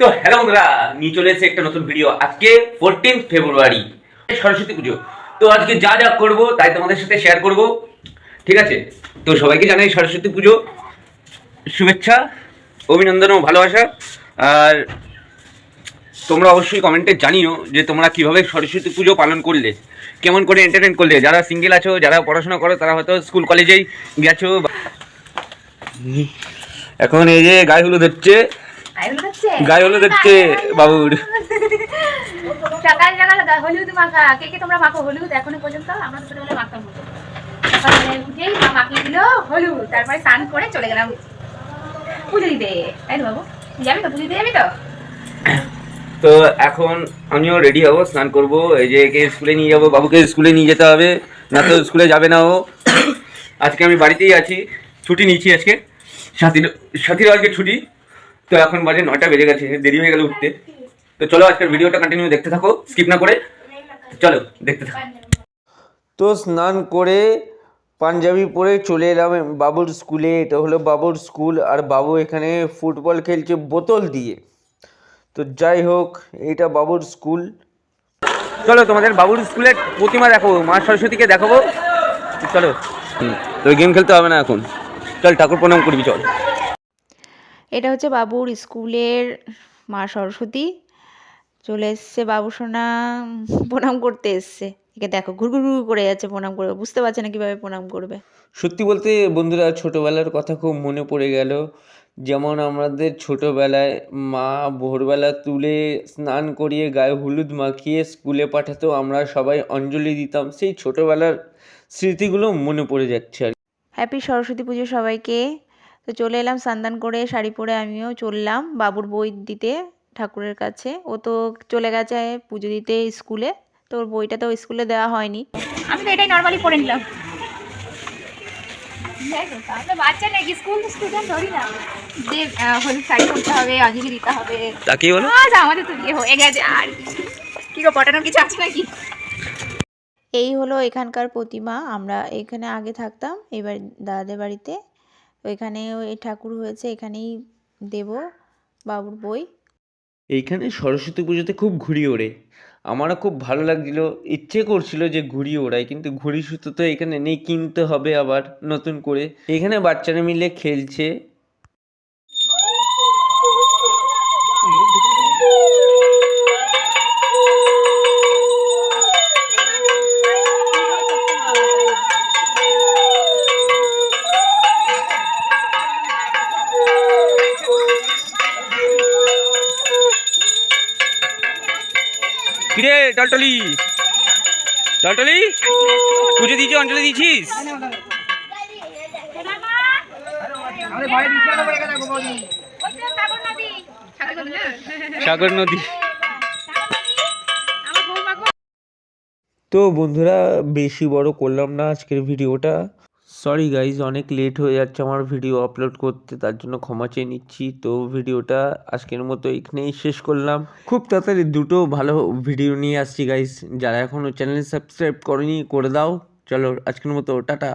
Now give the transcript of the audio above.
তো হ্যালো বন্ধুরা, নিয়ে চলে এসেছে একটা নতুন ভিডিও আজকে ফোরটিন ফেব্রুয়ারি সরস্বতী পুজো। তো আজকে যা যা করব তাই তোমাদের সাথে শেয়ার করব। ঠিক আছে? তো সবাইকে জানাই সরস্বতী পুজো। শুভেচ্ছা, অভিনন্দন ও ভালোবাসা। আর তোমরা অবশ্যই কমেন্টে জানিও যে তোমরা কীভাবে সরস্বতী পুজো পালন করলে, কেমন করে এন্টারটেন করলে। যারা সিঙ্গেল আছো, যারা পড়াশোনা করো, তারা হয়তো স্কুল কলেজেই গেছো এখন এই যে গায়ে হলুদ হচ্ছে গায়ে হলুদ হচ্ছে? বাবুর সকাল সকাল হলুদ মাখা। কে কে তোমরা মাখো? হলুদ এখনও পর্যন্ত আমরা তো ছোটবেলায় মাখতাম সকালে উঠেই মা মাখিয়ে দিল হলুদ। তারপরে স্নান করে চলে গেলাম। পুজো দিতে। তাই বাবু? যাবি তো পুজো দিতে যাবি তো। তো এখন আমিও রেডি হব স্নান করব। এই যে একে স্কুলে নিয়ে যাব বাবুকে স্কুলে নিয়ে যেতে হবে। না তো স্কুলে যাবে না ও। আজকে আমি বাড়িতেই আছি। ছুটি নিয়েছি আজকে। সাথীর সাথীর আজকে ছুটি। তো এখন বাজে নটা বেজে গেছে দেরি হয়ে গেল উঠতে। তো চলো আজকের ভিডিওটা কন্টিনিউ দেখতে থাকো স্কিপ না করে। চলো দেখতে থাকো। তো স্নান করে পাঞ্জাবি পরে চলে এলাম বাবুর স্কুলে। এটা হলো বাবুর স্কুল আর বাবু এখানে ফুটবল খেলছে বোতল দিয়ে। তো যাই হোক এটা বাবুর স্কুল। চলো তোমাদের বাবুর স্কুলের প্রতিমা দেখো মা সরস্বতীকে দেখাবো। চলো। হুম, তো গেম খেলতে হবে না এখন। চল ঠাকুর প্রণাম করবি চল। এটা হচ্ছে বাবুর স্কুলের মা সরস্বতী। চলে এসছে বাবু সোনা প্রণাম করতে এসছে। একে দেখো ঘুর ঘুর করে যাচ্ছে প্রণাম করবে বুঝতে পারছে না কীভাবে প্রণাম করবে। সত্যি বলতে বন্ধুরা ছোটোবেলার কথা খুব মনে পড়ে গেল। যেমন আমাদের ছোটোবেলায় মা ভোরবেলা তুলে স্নান করিয়ে গায়ে হলুদ মাখিয়ে স্কুলে পাঠাতো আমরা সবাই অঞ্জলি দিতাম সেই ছোটোবেলার স্মৃতিগুলো মনে পড়ে যাচ্ছে আর কি। হ্যাপি সরস্বতী পুজো সবাইকে। তো চলে এলাম স্নান করে শাড়ি পরে আমিও চললাম বাবুর বই দিতে ঠাকুরের কাছে। ও তো চলে গেছে পুজো দিতে স্কুলে তো ওর বইটা তো স্কুলে দেওয়া হয়নি। আমি তো এটাই নর্মালি পরে নিলাম। দেখো, আমরা বাচ্চা নাকি? স্কুল স্টুডেন্ট ধরি না। যে হলুদ শাড়ি পরতে হবে অঞ্জলি দিতে হবে। তা কি হলো আজ আমাদের তো বিয়ে হয়ে গেছে আর কি। কি গো পটানোর কিছু আছে নাকি? এই হলো এখানকার প্রতিমা আমরা এখানে আগে থাকতাম এবার দাদাদের বাড়িতে। এখানেও ওই ঠাকুর হয়েছে, এখানেই দেব বাবুর বই। এইখানে সরস্বতী পুজোতে খুব ঘুরি ওড়ে। আমারও খুব ভালো লাগছিল, ইচ্ছে করছিল যে ঘুড়ি ওড়াই, কিন্তু ঘুড়ি সুতো তো এখানে নেই, কিনতে হবে আবার নতুন করে। এখানে বাচ্চারা মিলে খেলছে। কিরে টলটলি টলটলি পুজো দিয়েছি, অঞ্জলি দিয়েছিস? সাগর নদী। তো বন্ধুরা, বেশি বড় করলাম না আজকের ভিডিওটা। সরি গাইজ অনেক লেট হয়ে যাচ্ছে আমার ভিডিও আপলোড করতে, তার জন্য ক্ষমা চেয়ে নিচ্ছি। তো ভিডিওটা আজকের মতো এখানেই শেষ করলাম। খুব তাড়াতাড়ি দুটো ভালো ভিডিও নিয়ে আসছি গাইজ যারা এখনও চ্যানেল সাবস্ক্রাইব করেনি, করে দাও। চলো আজকের মতো, টাটা।